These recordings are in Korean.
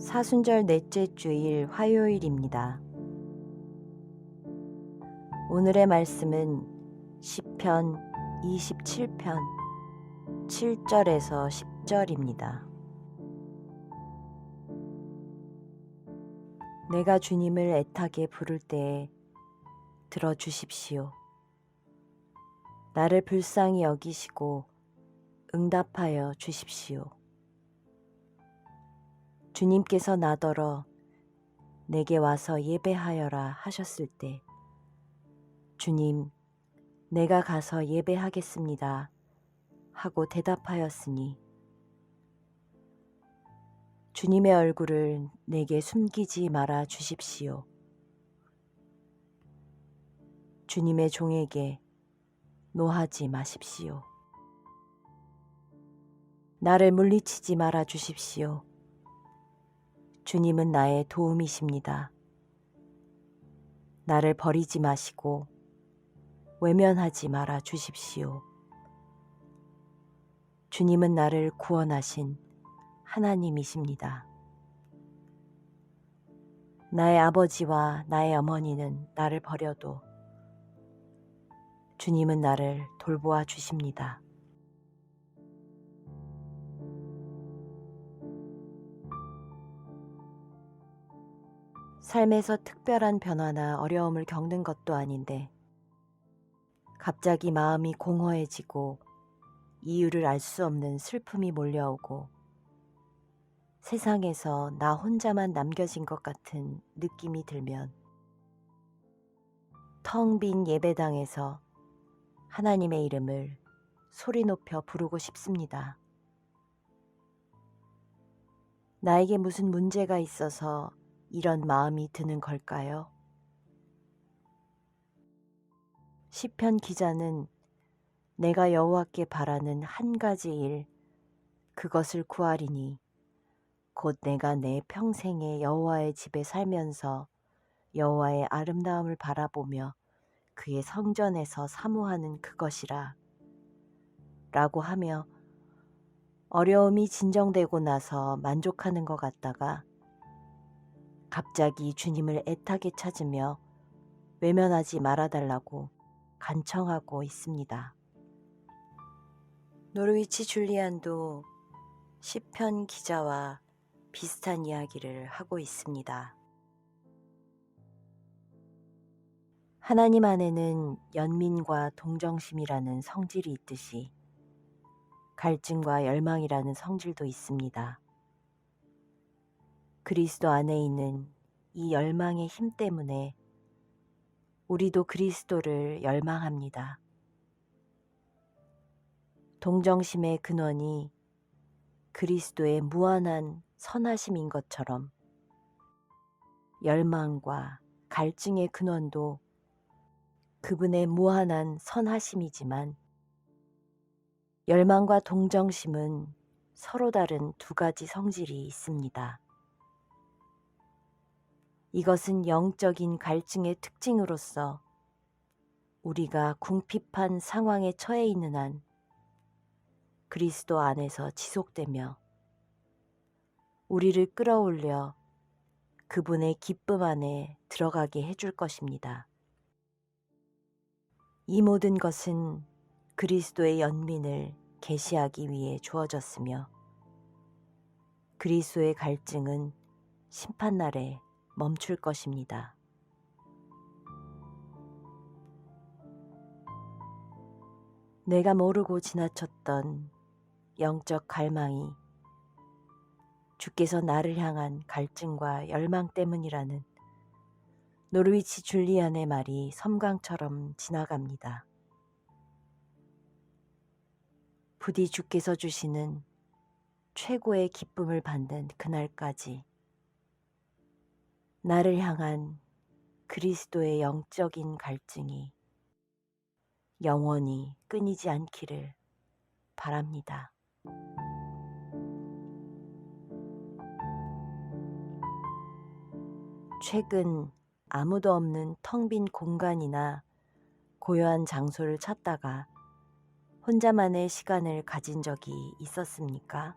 사순절 넷째 주일 화요일입니다. 오늘의 말씀은 시편 27편 7절에서 10절입니다. 내가 주님을 애타게 부를 때에 들어 주십시오. 나를 불쌍히 여기시고 응답하여 주십시오. 주님께서 나더러 내게 와서 예배하여라 하셨을 때 주님, 내가 가서 예배하겠습니다. 하고 대답하였으니 주님의 얼굴을 내게 숨기지 말아 주십시오. 주님의 종에게 노하지 마십시오. 나를 물리치지 말아 주십시오. 주님은 나의 도움이십니다. 나를 버리지 마시고 외면하지 말아 주십시오. 주님은 나를 구원하신 하나님이십니다. 나의 아버지와 나의 어머니는 나를 버려도 주님은 나를 돌보아 주십니다. 삶에서 특별한 변화나 어려움을 겪는 것도 아닌데 갑자기 마음이 공허해지고 이유를 알 수 없는 슬픔이 몰려오고 세상에서 나 혼자만 남겨진 것 같은 느낌이 들면 텅 빈 예배당에서 하나님의 이름을 소리 높여 부르고 싶습니다. 나에게 무슨 문제가 있어서 이런 마음이 드는 걸까요? 시편 기자는 내가 여호와께 바라는 한 가지 일 그것을 구하리니 곧 내가 내 평생에 여호와의 집에 살면서 여호와의 아름다움을 바라보며 그의 성전에서 사모하는 그것이라 라고 하며 어려움이 진정되고 나서 만족하는 것 같다가 갑자기 주님을 애타게 찾으며 외면하지 말아달라고 간청하고 있습니다. 노르위치 줄리안도 시편 기자와 비슷한 이야기를 하고 있습니다. 하나님 안에는 연민과 동정심이라는 성질이 있듯이 갈증과 열망이라는 성질도 있습니다. 그리스도 안에 있는 이 열망의 힘 때문에 우리도 그리스도를 열망합니다. 동정심의 근원이 그리스도의 무한한 선하심인 것처럼 열망과 갈증의 근원도 그분의 무한한 선하심이지만 열망과 동정심은 서로 다른 두 가지 성질이 있습니다. 이것은 영적인 갈증의 특징으로서 우리가 궁핍한 상황에 처해 있는 한 그리스도 안에서 지속되며 우리를 끌어올려 그분의 기쁨 안에 들어가게 해줄 것입니다. 이 모든 것은 그리스도의 연민을 계시하기 위해 주어졌으며 그리스도의 갈증은 심판날에 멈출 것입니다. 내가 모르고 지나쳤던 영적 갈망이 주께서 나를 향한 갈증과 열망 때문이라는 노르위치 줄리안의 말이 섬광처럼 지나갑니다. 부디 주께서 주시는 최고의 기쁨을 받는 그날까지 나를 향한 그리스도의 영적인 갈증이 영원히 끊이지 않기를 바랍니다. 최근 아무도 없는 텅 빈 공간이나 고요한 장소를 찾다가 혼자만의 시간을 가진 적이 있었습니까?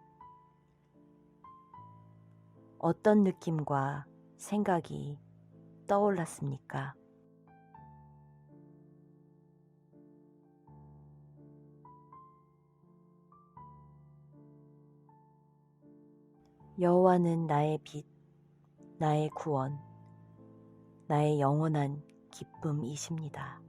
어떤 느낌과 생각이 떠올랐습니까? 여호와는 나의 빛, 나의 구원, 나의 영원한 기쁨이십니다.